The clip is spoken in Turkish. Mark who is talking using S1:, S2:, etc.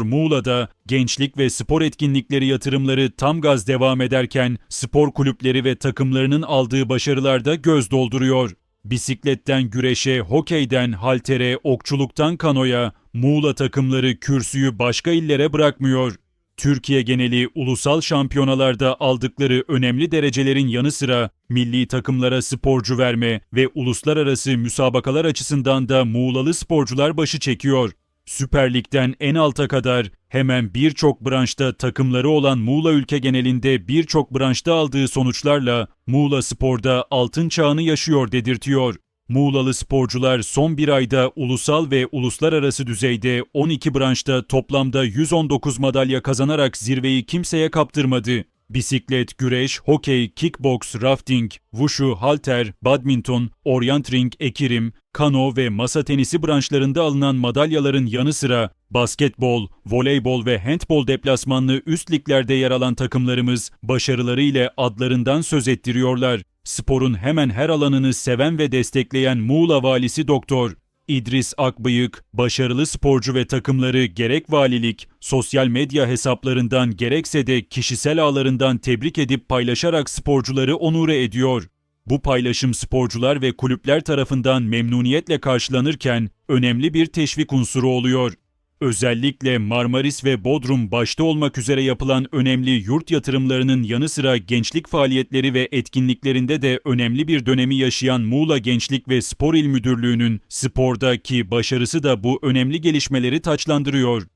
S1: Muğla'da gençlik ve spor etkinlikleri yatırımları tam gaz devam ederken spor kulüpleri ve takımlarının aldığı başarılarda göz dolduruyor. Bisikletten güreşe, hokeyden haltere, okçuluktan kanoya Muğla takımları kürsüyü başka illere bırakmıyor. Türkiye geneli ulusal şampiyonalarda aldıkları önemli derecelerin yanı sıra milli takımlara sporcu verme ve uluslararası müsabakalar açısından da Muğlalı sporcular başı çekiyor. Süper Lig'den en alta kadar hemen birçok branşta takımları olan Muğla ülke genelinde birçok branşta aldığı sonuçlarla Muğla Spor'da altın çağını yaşıyor dedirtiyor. Muğlalı sporcular son bir ayda ulusal ve uluslararası düzeyde 12 branşta toplamda 119 madalya kazanarak zirveyi kimseye kaptırmadı. Bisiklet, güreş, hokey, kickbox, rafting, wushu, halter, badminton, orient ring, ekirim, kano ve masa tenisi branşlarında alınan madalyaların yanı sıra basketbol, voleybol ve handbol deplasmanlı üst liglerde yer alan takımlarımız başarıları ile adlarından söz ettiriyorlar. Sporun hemen her alanını seven ve destekleyen Muğla valisi doktor İdris Akbıyık, başarılı sporcu ve takımları gerek valilik, sosyal medya hesaplarından gerekse de kişisel ağlarından tebrik edip paylaşarak sporcuları onure ediyor. Bu paylaşım sporcular ve kulüpler tarafından memnuniyetle karşılanırken önemli bir teşvik unsuru oluyor. Özellikle Marmaris ve Bodrum başta olmak üzere yapılan önemli yurt yatırımlarının yanı sıra gençlik faaliyetleri ve etkinliklerinde de önemli bir dönemi yaşayan Muğla Gençlik ve Spor İl Müdürlüğü'nün spordaki başarısı da bu önemli gelişmeleri taçlandırıyor.